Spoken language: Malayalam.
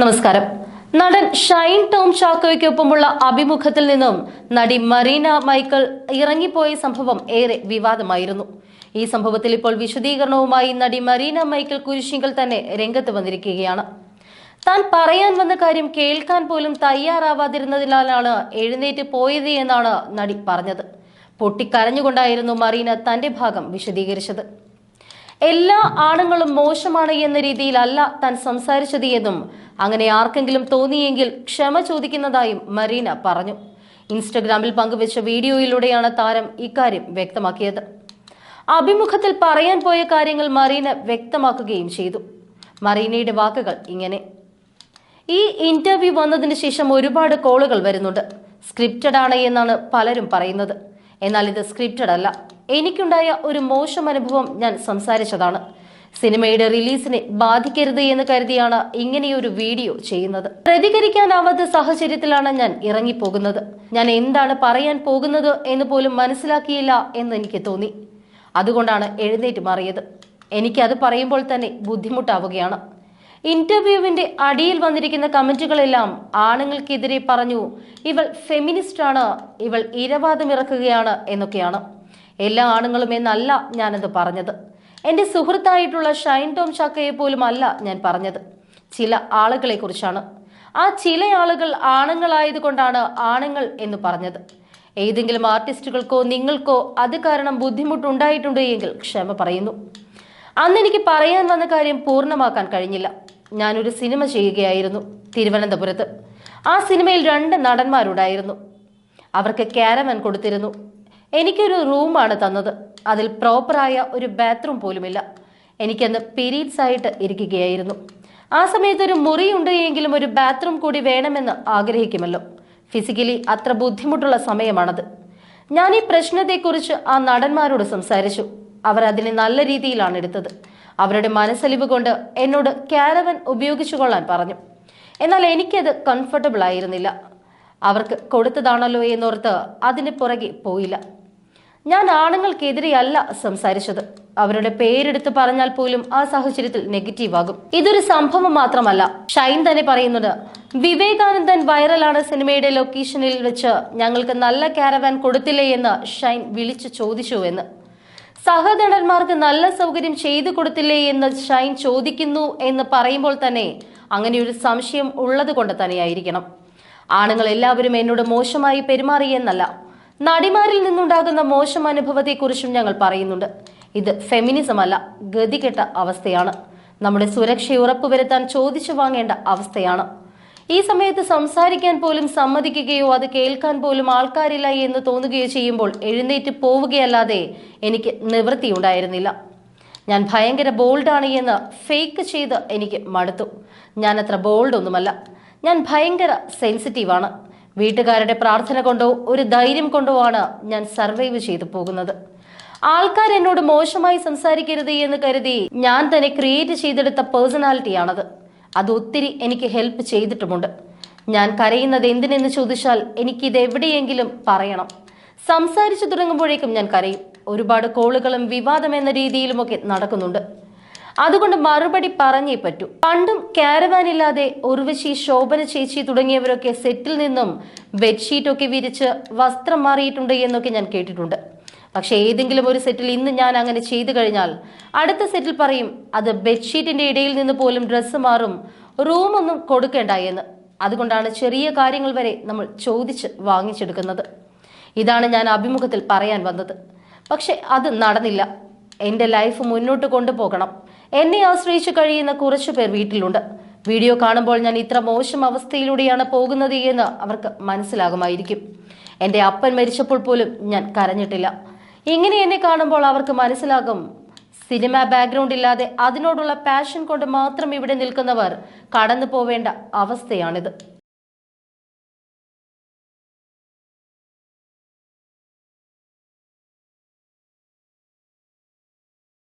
നമസ്കാരം. നടൻ ഷൈൻ ടോം ചാക്കോയ്ക്കൊപ്പമുള്ള അഭിമുഖത്തിൽ നിന്നും നടി മറീന മൈക്കിൾ ഇറങ്ങിപ്പോയ സംഭവം ഏറെ വിവാദമായിരുന്നു. ഈ സംഭവത്തിൽ ഇപ്പോൾ വിശദീകരണവുമായി നടി മറീന മൈക്കിൾ കുരിശിങ്കൽ തന്നെ രംഗത്ത് വന്നിരിക്കുകയാണ്. താൻ പറയാൻ വന്ന കാര്യം കേൾക്കാൻ പോലും തയ്യാറാവാതിരുന്നതിനാലാണ് എഴുന്നേറ്റ് പോയത് എന്നാണ് നടി പറഞ്ഞത്. പൊട്ടിക്കരഞ്ഞുകൊണ്ടായിരുന്നു മറീന തന്റെ ഭാഗം വിശദീകരിച്ചത്. എല്ലാ ആണുങ്ങളും മോശമാണ് എന്ന രീതിയിലല്ല താൻ സംസാരിച്ചത് എന്നും അങ്ങനെ ആർക്കെങ്കിലും തോന്നിയെങ്കിൽ ക്ഷമ ചോദിക്കുന്നതായും മരീന പറഞ്ഞു. ഇൻസ്റ്റഗ്രാമിൽ പങ്കുവച്ച വീഡിയോയിലൂടെയാണ് താരം ഇക്കാര്യം വ്യക്തമാക്കിയത്. അഭിമുഖത്തിൽ പറയാൻ പോയ കാര്യങ്ങൾ മറീന വ്യക്തമാക്കുകയും ചെയ്തു. മറീനയുടെ വാക്കുകൾ ഇങ്ങനെ. ഈ ഇന്റർവ്യൂ വന്നതിന് ശേഷം ഒരുപാട് കോളുകൾ വരുന്നുണ്ട്. സ്ക്രിപ്റ്റഡ് ആണ് എന്നാണ് പലരും പറയുന്നത്. എന്നാൽ ഇത് സ്ക്രിപ്റ്റഡ് അല്ല. എനിക്കുണ്ടായ ഒരു മോശം അനുഭവം ഞാൻ സംസാരിച്ചതാണ്. സിനിമയുടെ റിലീസിനെ ബാധിക്കരുത് എന്ന് കരുതിയാണ് ഇങ്ങനെയൊരു വീഡിയോ ചെയ്യുന്നത്. പ്രതികരിക്കാനാവാത്ത സാഹചര്യത്തിലാണ് ഞാൻ ഇറങ്ങിപ്പോകുന്നത്. ഞാൻ എന്താണ് പറയാൻ പോകുന്നത് എന്ന് പോലും മനസ്സിലാക്കിയില്ല എന്ന് എനിക്ക് തോന്നി. അതുകൊണ്ടാണ് എഴുന്നേറ്റ് മാറിയത്. എനിക്കത് പറയുമ്പോൾ തന്നെ ബുദ്ധിമുട്ടാവുകയാണ്. ഇന്റർവ്യൂവിന്റെ അടിയിൽ വന്നിരിക്കുന്ന കമന്റുകളെല്ലാം ആണുങ്ങൾക്കെതിരെ പറഞ്ഞു ഇവൾ ഫെമിനിസ്റ്റ് ആണ് ഇവൾ ഇരവാദമിറക്കുകയാണ് എന്നൊക്കെയാണ്. എല്ലാ ആണുങ്ങളും എന്നല്ല ഞാനത് പറഞ്ഞത്. എന്റെ സുഹൃത്തായിട്ടുള്ള ഷൈൻ ടോം ചാക്കയെ പോലും അല്ല ഞാൻ പറഞ്ഞത്. ചില ആളുകളെ കുറിച്ചാണ് ആ ചില ആളുകൾ ആണുങ്ങളായതുകൊണ്ടാണ് ആണുങ്ങൾ എന്ന് പറഞ്ഞത്. ഏതെങ്കിലും ആർട്ടിസ്റ്റുകൾക്കോ നിങ്ങൾക്കോ അത് കാരണം ബുദ്ധിമുട്ടുണ്ടായിട്ടുണ്ട് എങ്കിൽ ക്ഷമ പറയുന്നു. അന്ന് എനിക്ക് പറയാൻ വന്ന കാര്യം പൂർണമാക്കാൻ കഴിഞ്ഞില്ല. ഞാനൊരു സിനിമ ചെയ്യുകയായിരുന്നു തിരുവനന്തപുരത്ത്. ആ സിനിമയിൽ രണ്ട് നടന്മാരുണ്ടായിരുന്നു. അവർക്ക് ക്യാരവൻ കൊടുത്തിരുന്നു. എനിക്കൊരു റൂമാണ് തന്നത്. അതിൽ പ്രോപ്പറായ ഒരു ബാത്റൂം പോലുമില്ല. എനിക്കന്ന് പീരീഡ്സ് ആയിട്ട് ഇരിക്കുകയായിരുന്നു. ആ സമയത്ത് ഒരു മുറിയുണ്ട് എങ്കിലും ഒരു ബാത്റൂം കൂടി വേണമെന്ന് ആഗ്രഹിക്കുമല്ലോ. ഫിസിക്കലി അത്ര ബുദ്ധിമുട്ടുള്ള സമയമാണത്. ഞാൻ ഈ പ്രശ്നത്തെക്കുറിച്ച് ആ നടന്മാരോട് സംസാരിച്ചു. അവർ അതിനെ നല്ല രീതിയിലാണ് എടുത്തത്. അവരുടെ മനസ്സലിവ് കൊണ്ട് എന്നോട് കാരവൻ ഉപയോഗിച്ചു കൊള്ളാൻ പറഞ്ഞു. എന്നാൽ എനിക്കത് കംഫർട്ടബിൾ ആയിരുന്നില്ല. അവർക്ക് കൊടുത്തതാണല്ലോ എന്നോർത്ത് അതിന് പുറകെ പോയില്ല. ഞാൻ ആണുങ്ങൾക്കെതിരെയല്ല സംസാരിച്ചത്. അവരുടെ പേരെടുത്ത് പറഞ്ഞാൽ പോലും ആ സാഹചര്യത്തിൽ നെഗറ്റീവ് ആകും. ഇതൊരു സംഭവം മാത്രമല്ല. ഷൈൻ തന്നെ പറയുന്നത് വിവേകാനന്ദൻ വൈറലാണ് സിനിമയുടെ ലൊക്കേഷനിൽ വെച്ച് ഞങ്ങൾക്ക് നല്ല കാരവാൻ കൊടുത്തില്ലേ എന്ന് ഷൈൻ വിളിച്ചു ചോദിച്ചു എന്ന് സഹനടന്മാർക്ക് നല്ല സൗകര്യം ചെയ്തു കൊടുത്തില്ലേ എന്ന് ഷൈൻ ചോദിക്കുന്നു എന്ന് പറയുമ്പോൾ തന്നെ അങ്ങനെ ഒരു സംശയം ഉള്ളത് കൊണ്ട് തന്നെയായിരിക്കണം. ആണുങ്ങൾ എല്ലാവരും എന്നോട് മോശമായി പെരുമാറിയെന്നല്ല. നടിമാരിൽ നിന്നുണ്ടാകുന്ന മോശം അനുഭവത്തെക്കുറിച്ചും ഞങ്ങൾ പറയുന്നുണ്ട്. ഇത് ഫെമിനിസം അല്ല ഗതികെട്ട അവസ്ഥയാണ്. നമ്മുടെ സുരക്ഷ ഉറപ്പുവരുത്താൻ ചോദിച്ചു വാങ്ങേണ്ട അവസ്ഥയാണ്. ഈ സമയത്ത് സംസാരിക്കാൻ പോലും സമ്മതിക്കുകയോ അത് കേൾക്കാൻ പോലും ആൾക്കാരില്ല എന്ന് തോന്നുകയോ ചെയ്യുമ്പോൾ എഴുന്നേറ്റ് പോവുകയല്ലാതെ എനിക്ക് നിവൃത്തിയുണ്ടായിരുന്നില്ല ഞാൻ ഭയങ്കര ബോൾഡാണ് എന്ന് ഫേക്ക് ചെയ്ത് എനിക്ക് മടുത്തു. ഞാൻ അത്ര ബോൾഡ് ഒന്നുമല്ല ഞാൻ ഭയങ്കര സെൻസിറ്റീവാണ്. വീട്ടുകാരുടെ പ്രാർത്ഥന കൊണ്ടോ ഒരു ധൈര്യം കൊണ്ടോ ആണ് ഞാൻ സർവൈവ് ചെയ്തു പോകുന്നത്. ആൾക്കാർ എന്നോട് മോശമായി സംസാരിക്കരുത് എന്ന് കരുതി ഞാൻ തന്നെ ക്രിയേറ്റ് ചെയ്തെടുത്ത പേഴ്സണാലിറ്റിയാണത് അത് ഒത്തിരി എനിക്ക് ഹെൽപ്പ് ചെയ്തിട്ടുമുണ്ട്. ഞാൻ കരയുന്നത് എന്തിനെന്ന് ചോദിച്ചാൽ എനിക്കിത് എവിടെയെങ്കിലും പറയണം. സംസാരിച്ചു തുടങ്ങുമ്പോഴേക്കും ഞാൻ കരയും. ഒരുപാട് കോളുകളും വിവാദം എന്ന രീതിയിലുമൊക്കെ നടക്കുന്നുണ്ട്. അതുകൊണ്ട് മറുപടി പറഞ്ഞേ പറ്റൂ. പണ്ടും കാരവാൻ ഇല്ലാതെ ഉർവശി ശോഭന ചേച്ചി തുടങ്ങിയവരൊക്കെ സെറ്റിൽ നിന്നും ബെഡ്ഷീറ്റൊക്കെ വിരിച്ച് വസ്ത്രം മാറിയിട്ടുണ്ട് എന്നൊക്കെ ഞാൻ കേട്ടിട്ടുണ്ട്. പക്ഷെ ഏതെങ്കിലും ഒരു സെറ്റിൽ ഇന്ന് ഞാൻ അങ്ങനെ ചെയ്തു കഴിഞ്ഞാൽ അടുത്ത സെറ്റിൽ പറയും അത് ബെഡ്ഷീറ്റിന്റെ ഇടയിൽ നിന്ന് പോലും ഡ്രസ്സ് മാറും റൂമൊന്നും കൊടുക്കേണ്ട എന്ന്. അതുകൊണ്ടാണ് ചെറിയ കാര്യങ്ങൾ വരെ നമ്മൾ ചോദിച്ച് വാങ്ങിച്ചെടുക്കുന്നത്. ഇതാണ് ഞാൻ അഭിമുഖത്തിൽ പറയാൻ വന്നത്. പക്ഷെ അത് നടന്നില്ല. എന്റെ ലൈഫ് മുന്നോട്ട് കൊണ്ടുപോകണം. എന്നെ ആശ്രയിച്ചു കഴിയുന്ന കുറച്ചു പേർ വീട്ടിലുണ്ട്. വീഡിയോ കാണുമ്പോൾ ഞാൻ ഇത്ര മോശം അവസ്ഥയിലൂടെയാണ് പോകുന്നത് എന്ന് അവർക്ക് മനസ്സിലാകുമായിരിക്കും. എന്റെ അപ്പൻ മരിച്ചപ്പോൾ പോലും ഞാൻ കരഞ്ഞിട്ടില്ല. ഇങ്ങനെ എന്നെ കാണുമ്പോൾ അവർക്ക് മനസ്സിലാകും. സിനിമ ബാക്ക്ഗ്രൗണ്ട് ഇല്ലാതെ അതിനോടുള്ള പാഷൻ കൊണ്ട് മാത്രം ഇവിടെ നിൽക്കുന്നവർ കടന്നു പോവേണ്ട അവസ്ഥയാണിത്.